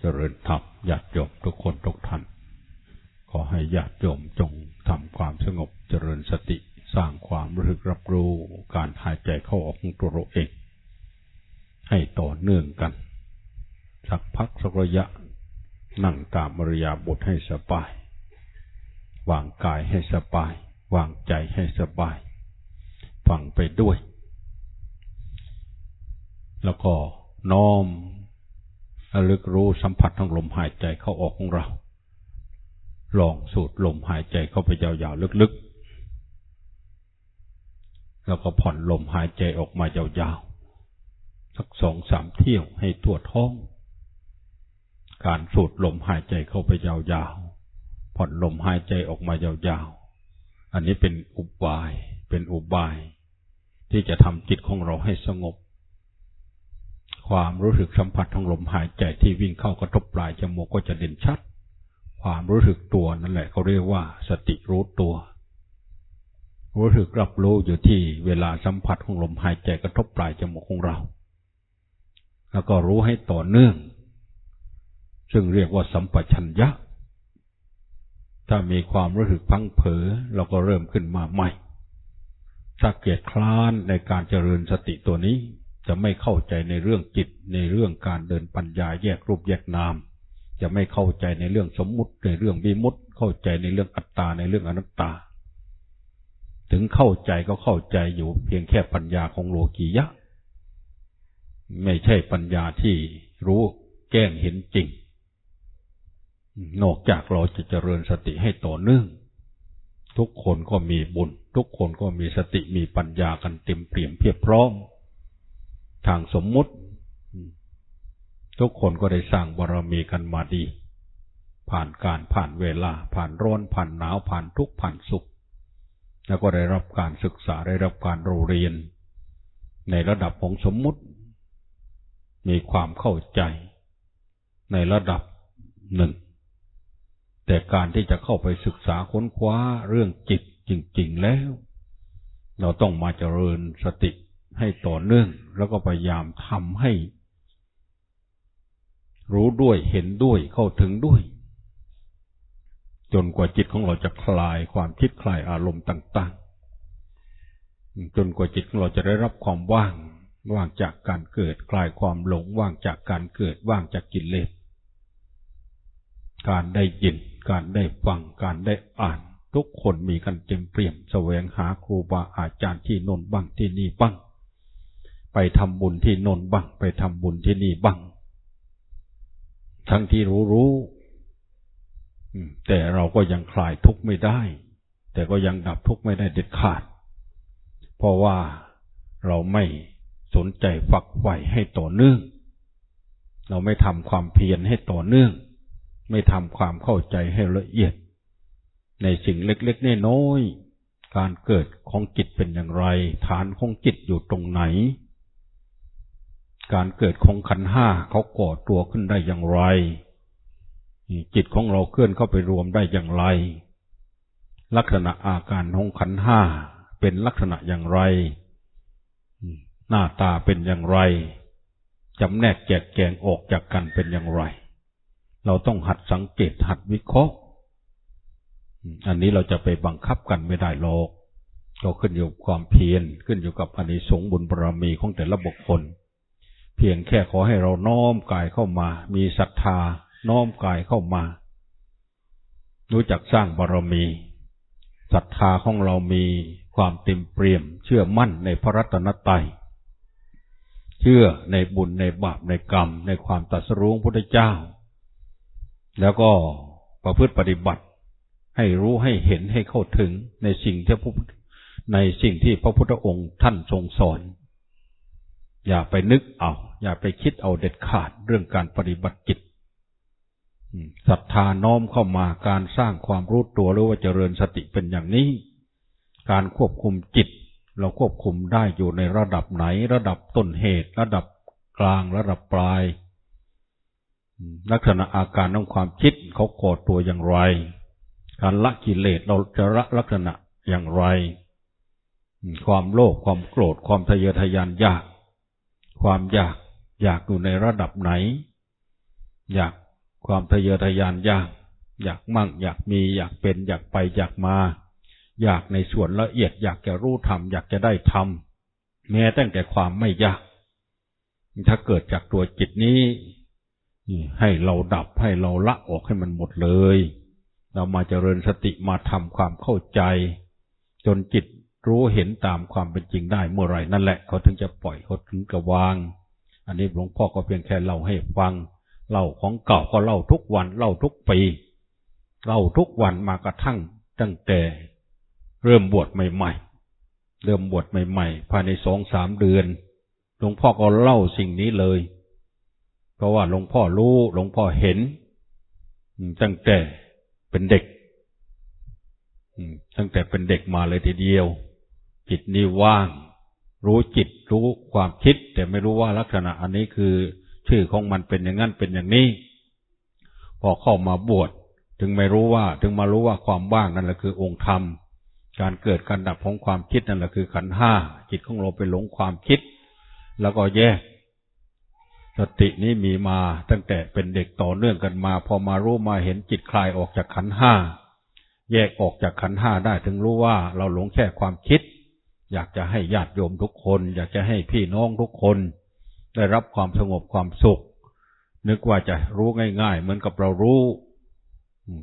เจริญธรรมญาติโยมทุกคนทุกท่าน ขอให้ญาติโยมจงทำความสงบเจริญสติสร้างความรู้สึกรับรู้การหายใจเข้าออกของตัวเราเอง ให้ต่อเนื่องกัน สักพักสักระยะนั่งตามมารยาบทให้สบาย วางกายให้สบาย วางใจให้สบาย ฟังไปด้วย แล้วก็น้อม ระลึกรู้สัมผัสทั้งลมหายใจเข้าออกของเรา ลองสูดลมหายใจเข้าไปยาวๆลึกๆ แล้วก็ผ่อนลมหายใจออกมายาวๆ สักสองสามเที่ยวให้ทั่วท้อง การสูดลมหายใจเข้าไปยาวๆ ผ่อนลมหายใจออกมายาวๆ อันนี้เป็นอุบาย เป็นอุบาย ที่จะทำจิตของเราให้สงบ ความรู้สึกสัมผัสของลมหายใจที่วิ่งเข้ากระทบปลายจมูกก็จะเด่นชัด ความรู้สึกตัวนั่นแหละเขาเรียกว่าสติรู้ตัว รู้สึกรับรู้อยู่ที่เวลาสัมผัสของลมหายใจกระทบปลายจมูกของเรา แล้วก็รู้ให้ต่อเนื่อง ซึ่งเรียกว่าสัมปชัญญะ ถ้ามีความรู้สึกพังเผอเราก็เริ่มขึ้นมาใหม่ถ้าเกียดคร้านในการเจริญสติตัวนี้ จะไม่เข้าใจในเรื่องจิต ในเรื่องการเดินปัญญาแยกรูปแยกนาม จะไม่เข้าใจในเรื่องสมมุติในเรื่องวิมุตเข้าใจในเรื่องอัตตาในเรื่องอนัตตา ถึงเข้าใจก็เข้าใจอยู่เพียงแค่ปัญญาของโลกียะ ไม่ใช่ปัญญาที่รู้แก้งเห็นจริง นอกจากเราจะเจริญสติให้ต่อเนื่อง ทุกคนก็มีบุญ ทุกคนก็มีสติมีปัญญากันเต็มเปี่ยมเพียบพร้อม ทางสมมุติ ทุกคนก็ได้สร้างบารมีกันมาดี ผ่านการผ่านเวลา ผ่านร้อนผ่านหนาวผ่านทุกข์ผ่านสุข แล้วก็ได้รับการศึกษาได้รับการเรียน ในระดับของสมมุติ มีความเข้าใจ ในระดับหนึ่งแต่การที่จะเข้าไปศึกษาค้นคว้าเรื่องจิตจริง ๆ แล้ว เราต้องมาเจริญสติ ให้ต่อเนื่อง แล้วก็พยายามทำให้ รู้ด้วยเห็นด้วยเข้าถึงด้วย จนกว่าจิตของเราจะคลายความคิดคลายอารมณ์ต่าง ๆ จนกว่าจิตของเราจะได้รับความว่าง ว่างจากการเกิดคลายความหลงว่างจากการเกิดว่างจากกิเลสการได้ยินการได้ฟังการได้อ่าน ทุกคนมีกันเต็มเปี่ยมแสวงหาครูบาอาจารย์ที่นนบ้างที่นี่บ้าง ไปทำบุญที่นนบ้าง ไปทำบุญที่นี่บ้าง ทั้งที่รู้รู้แต่เราก็ยังคลายทุกข์ไม่ได้ แต่ก็ยังดับทุกข์ไม่ได้เด็ดขาด เพราะว่าเราไม่สนใจฝักใฝ่ให้ต่อเนื่อง เราไม่ทำความเพียรให้ต่อเนื่อง ไม่ทำความเข้าใจให้ละเอียด ในสิ่งเล็กๆน้อยๆการเกิดของจิตเป็นอย่างไร ฐานของจิตอยู่ตรงไหน การเกิดของขันห้าเขาก่อตัวขึ้นได้อย่างไร จิตของเราเคลื่อนเข้าไปรวมได้อย่างไร ลักษณะอาการของขันห้าเป็นลักษณะอย่างไร หน้าตาเป็นอย่างไรจำแนกแจกแกงออกจากกันเป็นอย่างไร เราต้องหัดสังเกตหัดวิเคราะห์ อันนี้เราจะไปบังคับกันไม่ได้หรอกก็ขึ้นอยู่กับความเพียรขึ้นอยู่กับอานิสงส์บุญบารมีของแต่ละบุคคล เพียงแค่ขอให้เราน้อมกายเข้ามา มีศรัทธา น้อมกายเข้ามา รู้จักสร้างบารมีศรัทธาของเรามีความเต็มเปี่ยม เชื่อมั่นในพระรัตนตรัยเชื่อในบุญในบาปในกรรม ในความตัดสรู้พุทธเจ้า แล้วก็ประพฤติปฏิบัติ ให้รู้ให้เห็นให้เข้าถึงในสิ่งที่พระในสิ่งที่พระพุทธองค์ท่านทรงสอน อย่าไปนึกเอา อย่าไปคิดเอาเด็ดขาดเรื่องการปฏิบัติจิตศรัทธาน้อมเข้ามาการสร้างความรู้ตัวหรือว่าเจริญสติเป็นอย่างนี้ การควบคุมจิต เราควบคุมได้อยู่ในระดับไหน ระดับต้นเหตุ ระดับกลางระดับปลาย ลักษณะอาการของความคิดเขาก่อตัวอย่างไร การละกิเลสเราจะละลักษณะอย่างไร ความโลภความโกรธความทะเยอทะยานยาก ความอยากอยากอยู่ในระดับไหน อยากความทะเยอทะยานอยาก อยากมั่ง อยากมี อยากเป็น อยากไป อยากมา อยากในส่วนละเอียด อยากจะรู้ทำอยากจะได้ทำแม้ตั้งแต่ความไม่อยาก ถ้าเกิดจากตัวจิตนี้ให้เราดับให้เราละออกให้มันหมดเลย เรามาเจริญสติมาทำความเข้าใจ จนจิต รู้เห็นตามความเป็นจริงได้เมื่อไรนั่นแหละเขาถึงจะปล่อยเขาถึงจะวาง อันนี้หลวงพ่อก็เพียงแค่เล่าให้ฟังเล่าของเก่าก็เล่าทุกวันเล่าทุกปีเล่าทุกวันมากระทั่งตั้งแต่เริ่มบวชใหม่ๆ เริ่มบวชใหม่ๆ ภายในสองสามเดือน หลวงพ่อก็เล่าสิ่งนี้เลย เพราะว่าหลวงพ่อรู้หลวงพ่อเห็น ตั้งแต่เป็นเด็ก ตั้งแต่เป็นเด็กมาเลยทีเดียว จิตนี่ว่าง รู้จิตรู้ความคิด แต่ไม่รู้ว่าลักษณะอันนี้คือ ชื่อของมันเป็นอย่างนั้นเป็นอย่างนี้ พอเข้ามาบวชถึงไม่รู้ว่า ถึงมารู้ว่าความว่างนั่นแหละคือองค์ธรรม การเกิดการดับของความคิดนั่นแหละคือขันห้าจิตของเราไปหลงความคิด แล้วก็แยกสตินี้มีมาตั้งแต่เป็นเด็กต่อเนื่องกันมา พอมารู้มาเห็นจิตคลายออกจากขันห้าแยกออกจากขันห้าได้ถึงรู้ว่าเราหลงแค่ความคิด อยากจะให้ญาติโยมทุกคน อยากจะให้พี่น้องทุกคน ได้รับความสงบความสุข นึกว่าจะรู้ง่าย ๆ เหมือนกับเรารู้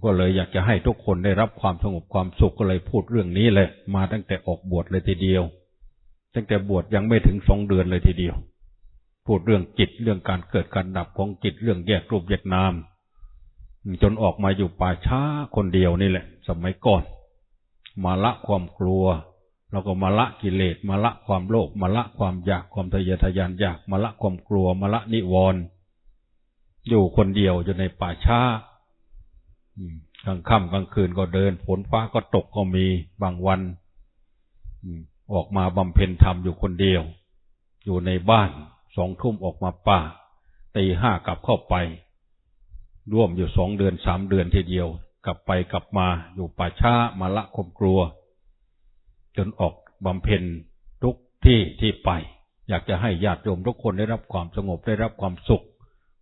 ก็เลยอยากจะให้ทุกคนได้รับความสงบความสุขก็เลยพูดเรื่องนี้เลยมาตั้งแต่ออกบวชเลยทีเดียว ตั้งแต่บวชยังไม่ถึงสองเดือนเลยทีเดียว พูดเรื่องจิตเรื่องการเกิดการดับของจิตเรื่องแยกรูปแยกนามจนออกมาอยู่ป่าช้าคนเดียวนี่แหละ สมัยก่อน มาละความกลัว เราก็มาละกิเลสมาละความโลภมาละความอยากความทะเยอทะยานอยากมาละความกลัวมาละนิวรณ์อยู่คนเดียวอยู่ในป่าช้ากลางค่ำกลางคืนก็เดินฝนฟ้าก็ตกก็มีบางวันออกมาบำเพ็ญธรรมอยู่คนเดียว อยู่ในบ้านสองทุ่มออกมาป่าตีห้ากลับเข้าไป ร่วมอยู่สองเดือนสามเดือนทีเดียว กลับไปกลับมาอยู่ป่าช้ามาละความกลัว จนออกบำเพ็ญทุกที่ที่ไป อยากจะให้ญาติโยมทุกคนได้รับความสงบได้รับความสุข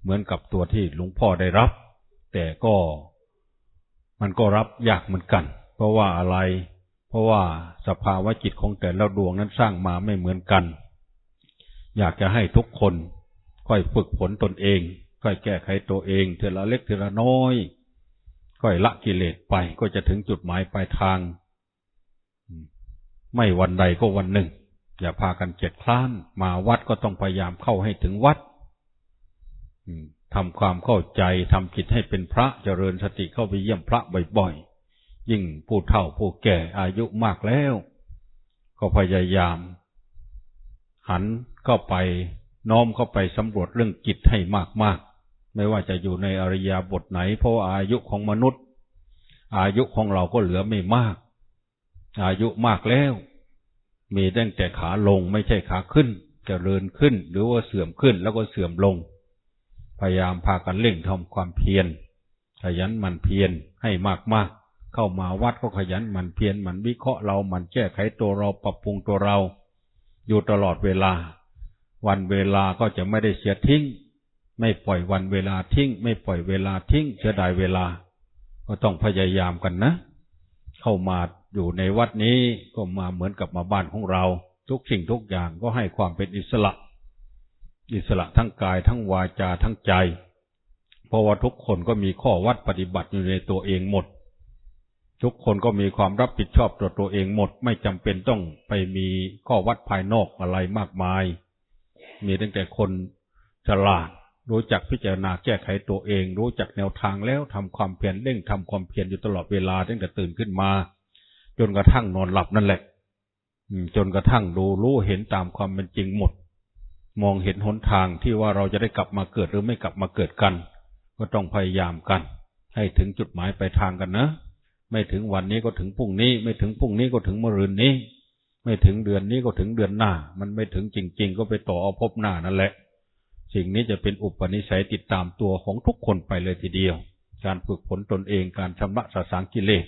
เหมือนกับตัวที่หลวงพ่อได้รับ แต่ก็มันก็รับยากเหมือนกัน เพราะว่าอะไร เพราะว่าสภาวะจิตของแต่ละดวงนั้นสร้างมาไม่เหมือนกัน อยากจะให้ทุกคนค่อยฝึกฝนตนเอง ค่อยแก้ไขตัวเองเทละเล็กเทละน้อย ค่อยละกิเลสไปก็จะถึงจุดหมายปลายทาง ไม่วันใดก็วันหนึ่ง อย่าพากันเกียดคร้าน มาวัดก็ต้องพยายามเข้าให้ถึงวัดทำความเข้าใจทำจิตให้เป็นพระเจริญสติเข้าไปเยี่ยมพระบ่อยๆ ยิ่งผู้เฒ่าผู้แก่อายุมากแล้ว ก็พยายาม หันเข้าไปน้อมเข้าไปสำรวจเรื่องจิตให้มากๆ ไม่ว่าจะอยู่ในอริยบทไหน เพราะอายุของมนุษย์ อายุของเราก็เหลือไม่มาก อายุมากแล้ว มีตั้งแต่ขาลงไม่ใช่ขาขึ้นจเจริญขึ้น หรือว่าเสื่อมขึ้นแล้วก็เสื่อมลง พยายามพากันเร่งทำความเพียรขยันมันเพียรให้มากๆ เข้ามาวัดก็ขยันมันเพียรมันวิเคราะห์เรามันแก้ไขตัวเราปรับปรุงตัวเรา อยู่ตลอดเวลา วันเวลาก็จะไม่ได้เสียทิ้ง ไม่ปล่อยวันเวลาทิ้ง ไม่ปล่อยเวลาทิ้งเสียดายเวลา ก็ต้องพยายามกันนะ เข้ามา อยู่ในวัดนี้ก็มาเหมือนกับมาบ้านของเรา ทุกสิ่งทุกอย่างก็ให้ความเป็นอิสระ อิสระทั้งกายทั้งวาจาทั้งใจ เพราะว่าทุกคนก็มีข้อวัดปฏิบัติอยู่ในตัวเองหมด ทุกคนก็มีความรับผิดชอบต่อตัวเองหมด ไม่จำเป็นต้องไปมีข้อวัดภายนอกอะไรมากมาย มีตั้งแต่คนฉลาดรู้จักพิจารณาแก้ไขตัวเอง รู้จักแนวทางแล้วทำความเพียรเร่งทำความเพียรอยู่ตลอดเวลาตั้งแต่ตื่นขึ้นมา จนกระทั่งนอนหลับนั่นแหละจนกระทั่งดูรู้เห็นตามความเป็นจริงหมด มองเห็นหนทางที่ว่าเราจะได้กลับมาเกิดหรือไม่กลับมาเกิดกัน ก็ต้องพยายามกัน ให้ถึงจุดหมายปลายทางกันนะ ไม่ถึงวันนี้ก็ถึงพรุ่งนี้ ไม่ถึงพรุ่งนี้ก็ถึงมะรืนนี้ ไม่ถึงเดือนนี้ก็ถึงเดือนหน้า มันไม่ถึงจริง ๆ ก็ไปต่อเอาพบหน้านั่นแหละ สิ่งนี้จะเป็นอุปนิสัยติดตามตัวของทุกคนไปเลยทีเดียว การฝึกฝนตนเองการชำระสะสางกิเลส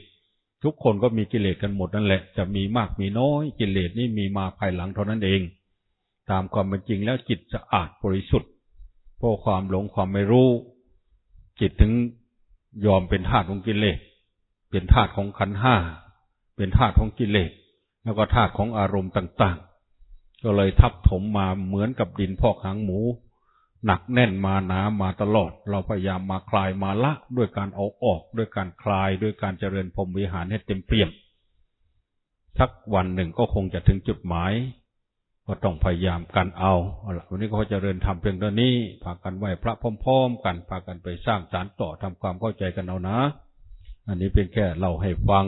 ทุกคนก็มีกิเลสกันหมดนั่นแหละ จะมีมากมีน้อยกิเลสนี่มีมาภายหลังเท่านั้นเอง ตามความเป็นจริงแล้วจิตสะอาดบริสุทธิ์เพราะความหลงความไม่รู้ จิตถึงยอมเป็นทาสของกิเลส เป็นทาสของขันห้า เป็นทาสของกิเลส แล้วก็ทาสของอารมณ์ต่าง ๆ ก็เลยทับถมมาเหมือนกับดินพอกหางหมู หนักแน่นมาหนามาตลอด เราพยายามมาคลายมาละด้วยการเอาออกด้วยการคลายด้วยการเจริญพรมวิหารให้เต็มเปี่ยมสักวันหนึ่งก็คงจะถึงจุดหมาย ก็ต้องพยายามกันเอาเอาละวันนี้ก็เจริญทำเพียงเท่านี้พากันไหวพระพร้อมๆ กันพากันไปสร้างสารต่อทำความเข้าใจกันเอานะ อันนี้เป็นแค่เราให้ฟัง